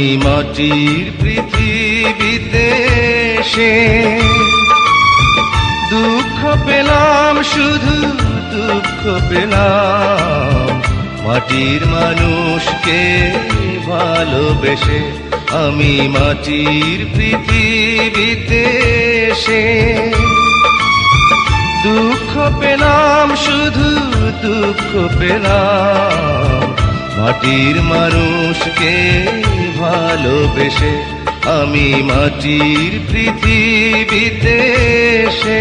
আমি মাটির পৃথিবীতে এসে দুঃখ পেলাম, শুধু দুঃখ পেলাম। মাটির মানুষকে ভালোবেসে আমি মাটির পৃথিবীতে এসে দুঃখ পেলাম, শুধু দুঃখ পেলাম। মাটির মানুষকে ভালোবেসে আমি মাটির পৃথিবীতে এসে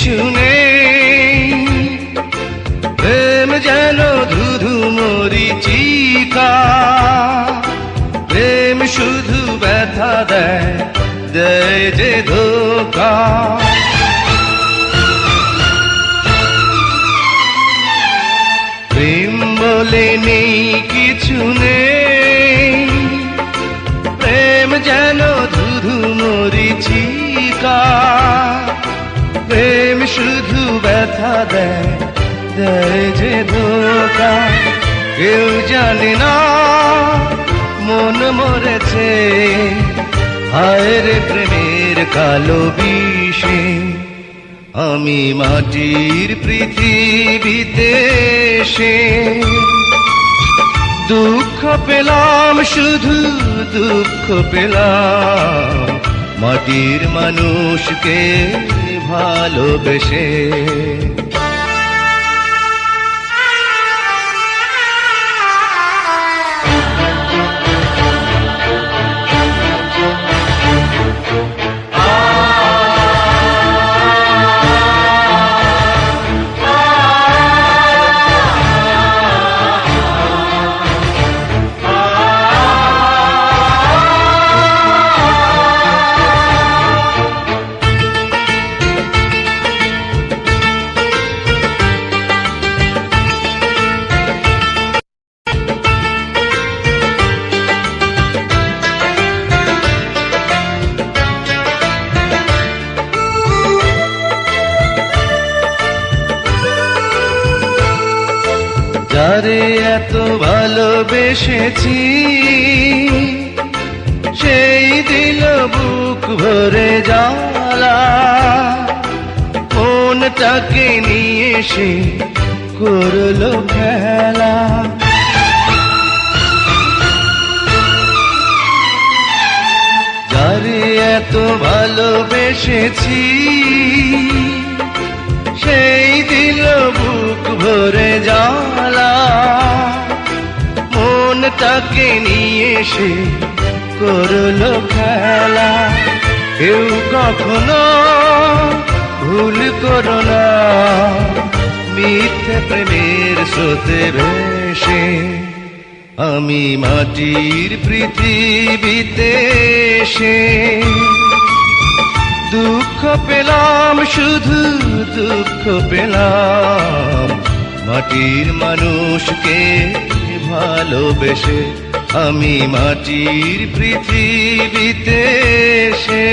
কিছু নেই। প্রেম যেন ধুধু মরিচিকা। প্রেম শুধু ব্যথা দেয় দেয় যে ধোকা। প্রেম বলে নেই কিছু নেই। প্রেম যেন ধুধু মরিচিকা। শুধু ব্যথা দেয় দেয় যে ধোকা। কেউ জানে না, মন মরেছে। হায় রে প্রেমের কালো বিষে, আমি মাটির পৃথিবীতে এসে দুঃখ পেলাম, শুধু দুঃখ পেলাম। মাটির মানুষকে ভালোবেসে যারে এত ভালোবেসেছি, সেই দিল বুক ভরে জ্বালা। মনটাকে নিয়ে সে করল খেলা। যারে এত ভালোবেসেছি, সেই দিল বুক ভরে জ্বালা। মনটাকে নিয়ে সে করল খেলা। কেউ কখনো ভুল করো না। মিথ্যে প্রেমের স্রোতে ভেসে আমি মাটির পৃথিবীতে এসে দুঃখ পেলাম, শুধু দুঃখ পেলাম। মাটির মানুষকে ভালোবেসে আমি মাটির পৃথিবীতে এসে